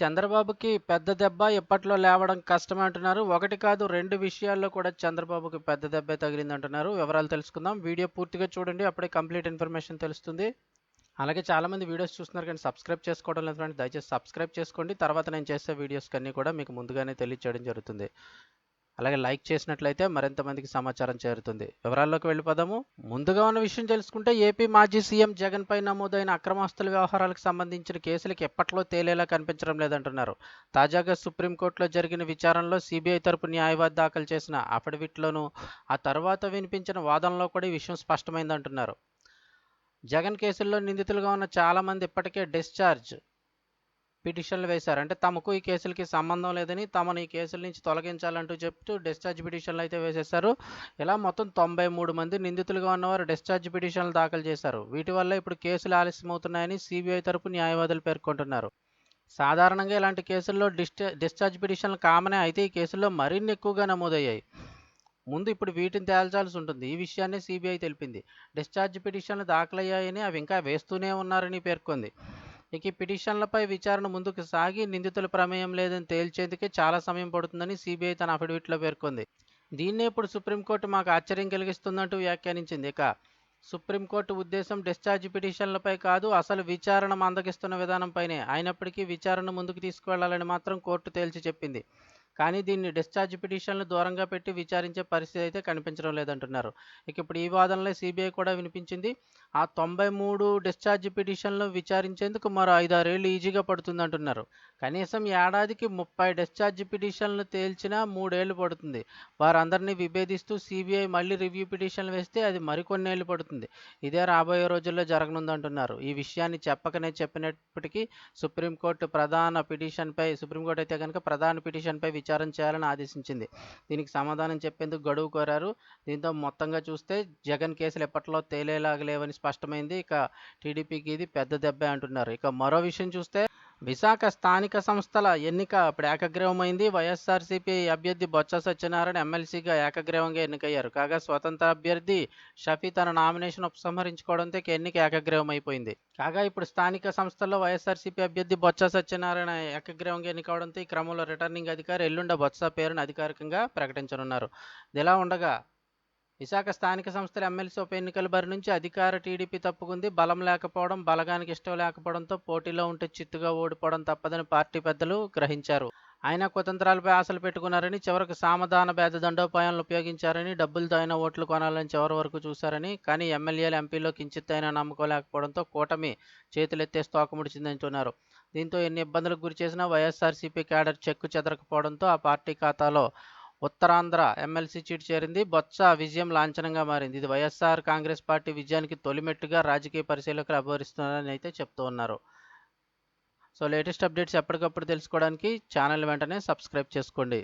చంద్రబాబుకి పెద్ద దెబ్బ ఇప్పట్లో లేవడం కష్టమే అంటున్నారు. ఒకటి కాదు రెండు విషయాల్లో కూడా చంద్రబాబుకి పెద్ద దెబ్బే తగిలింది అంటున్నారు వివరాలు తెలుసుకుందాం. వీడియో పూర్తిగా చూడండి. అప్పుడే కంప్లీట్ ఇన్ఫర్మేషన్ తెలుస్తుంది. అలాగే చాలామంది వీడియోస్ చూస్తున్నారు కానీ సబ్స్క్రైబ్ చేసుకోవడం లేదు ఫ్రెండ్స్. దయచేసి సబ్స్క్రైబ్ చేసుకోండి. తర్వాత నేను చేసే వీడియోస్ కన్నీ కూడా మీకు ముందుగానే తెలియచేయడం జరుగుతుంది. అలాగే లైక్ చేసినట్లయితే మరింత మందికి సమాచారం చేరుతుంది. వివరాల్లోకి వెళ్ళిపోదాము. ముందుగా ఉన్న విషయం తెలుసుకుంటే ఏపీ మాజీ సీఎం జగన్ పై నమోదైన అక్రమాస్తుల వ్యవహారాలకు సంబంధించిన కేసులకు ఎప్పట్లో తేలేలా కనిపించడం లేదంటున్నారు. తాజాగా సుప్రీంకోర్టులో జరిగిన విచారణలో సిబిఐ తరపు న్యాయవాది దాఖలు చేసిన అఫిడవిట్లోనూ ఆ తర్వాత వినిపించిన వాదనలో కూడా ఈ విషయం స్పష్టమైందంటున్నారు. జగన్ కేసుల్లో నిందితులుగా ఉన్న చాలామంది ఇప్పటికే డిశ్చార్జ్ పిటిషన్లు వేశారు. అంటే తమకు ఈ కేసులకి సంబంధం లేదని తమను ఈ కేసుల నుంచి తొలగించాలంటూ చెప్తూ డిశ్చార్జ్ పిటిషన్లు అయితే వేసేశారు. ఇలా మొత్తం తొంభై మూడు మంది నిందితులుగా ఉన్నవారు డిశ్చార్జ్ పిటిషన్లు దాఖలు చేశారు. వీటి వల్ల ఇప్పుడు కేసులు ఆలస్యమవుతున్నాయని సిబిఐ తరపు న్యాయవాదులు పేర్కొంటున్నారు. సాధారణంగా ఇలాంటి కేసుల్లో డిశ్చార్జ్ పిటిషన్లు కామనే అయితే ఈ కేసుల్లో మరిన్ని ఎక్కువగా నమోదయ్యాయి. ముందు ఇప్పుడు వీటిని తేల్చాల్సి ఉంటుంది. ఈ విషయాన్ని సిబిఐ తెలిపింది. డిశ్చార్జ్ పిటిషన్లు దాఖలయ్యాయని అవి ఇంకా వేస్తూనే ఉన్నారని పేర్కొంది. ఇక ఈ పిటిషన్లపై విచారణ ముందుకు సాగి నిందితుల ప్రమేయం లేదని తేల్చేందుకే చాలా సమయం పడుతుందని సిబిఐ తన అఫిడవిట్లో పేర్కొంది. దీన్నే ఇప్పుడు సుప్రీంకోర్టు మాకు ఆశ్చర్యం కలిగిస్తుందంటూ వ్యాఖ్యానించింది. ఇక సుప్రీంకోర్టు ఉద్దేశం డిశ్చార్జ్ పిటిషన్లపై కాదు అసలు విచారణ మందగిస్తున్న విధానంపైనే. అయినప్పటికీ విచారణ ముందుకు తీసుకువెళ్ళాలని మాత్రం కోర్టు తేల్చి చెప్పింది. కానీ దీన్ని డిశ్చార్జ్ పిటిషన్లు దూరంగా పెట్టి విచారించే పరిస్థితి అయితే కనిపించడం లేదంటున్నారు. ఇక ఇప్పుడు ఈ వాదనలో సిబిఐ కూడా వినిపించింది. ఆ తొంభై మూడు డిశ్చార్జ్ పిటిషన్లు విచారించేందుకు మరో ఐదారేళ్ళు ఈజీగా పడుతుందంటున్నారు. కనీసం ఏడాదికి ముప్పై డిశ్చార్జ్ పిటిషన్లు తేల్చినా మూడేళ్ళు పడుతుంది. వారందరినీ విభేదిస్తూ సిబిఐ మళ్ళీ రివ్యూ పిటిషన్లు వేస్తే అది మరికొన్నేళ్ళు పడుతుంది. ఇదే రాబోయే రోజుల్లో జరగనుందంటున్నారు. ఈ విషయాన్ని చెప్పకనే చెప్పినప్పటికీ సుప్రీంకోర్టు ప్రధాన పిటిషన్పై సుప్రీంకోర్టు అయితే కనుక ప్రధాన పిటిషన్పై విచారణ చేయాలని ఆదేశించింది. దీనికి సమాధానం చెప్పేందుకు గడువు కోరారు. దీంతో మొత్తంగా చూస్తే జగన్ కేసులు ఎప్పట్లో తేలేలాగా లేవని స్పష్టమైంది. ఇక టీడీపీకి ఇది పెద్ద దెబ్బే అంటున్నారు. ఇక మరో విషయం చూస్తే విశాఖ స్థానిక సంస్థల ఎన్నిక ఇప్పుడు ఏకగ్రీవమైంది. వైఎస్ఆర్సీపీ అభ్యర్థి బొత్స సత్యనారాయణ ఎమ్మెల్సీగా ఏకగ్రీవంగా ఎన్నికయ్యారు. కాగా స్వతంత్ర అభ్యర్థి షఫీ తన నామినేషన్ ఉపసంహరించుకోవడంతో ఎన్నిక ఏకగ్రీవం అయిపోయింది కాగా ఇప్పుడు స్థానిక సంస్థల్లో వైఎస్ఆర్సీపీ అభ్యర్థి బొత్స సత్యనారాయణ ఏకగ్రీవంగా ఎన్నికవడంతో ఈ క్రమంలో రిటర్నింగ్ అధికారి ఎల్లుండ బొత్స పేరును అధికారికంగా ప్రకటించనున్నారు. ఇదిలా ఉండగా విశాఖ స్థానిక సంస్థల ఎమ్మెల్సీ ఉప ఎన్నికల బరి నుంచి అధికార టీడీపీ తప్పుకుంది. బలం లేకపోవడం బలగానికి ఇష్టం లేకపోవడంతో పోటీలో ఉంటే చిత్తుగా ఓడిపోవడం తప్పదని పార్టీ పెద్దలు గ్రహించారు. ఆయన కుతంత్రాలపై ఆశలు పెట్టుకున్నారని చివరకు సామధాన భేద దండోపాయాలను ఉపయోగించారని డబ్బులతో అయిన ఓట్లు కొనాలని చివరి వరకు చూశారని కానీ ఎమ్మెల్యేలు ఎంపీలో కించిత్తైనా నమ్మకం నమ్ముకోలేకపోవడంతో కూటమి చేతులెత్తే తోకముడిచిందంటున్నారు దీంతో ఎన్ని ఇబ్బందులకు గురి చేసినా వైఎస్ఆర్సీపీ క్యాడర్ చెక్కు చెదరకపోవడంతో ఆ పార్టీ ఖాతాలో ఉత్తరాంధ్ర ఎమ్మెల్సీ చీటు చేరింది. బొత్స విజయం లాంఛనంగా మారింది. ఇది వైఎస్ఆర్ కాంగ్రెస్ పార్టీ విజయానికి తొలిమెట్టుగా రాజకీయ పరిశీలకులు అభివరిస్తున్నారని అయితే చెప్తూ ఉన్నారు. సో లేటెస్ట్ అప్డేట్స్ ఎప్పటికప్పుడు తెలుసుకోవడానికి ఛానల్ వెంటనే సబ్స్క్రైబ్ చేసుకోండి.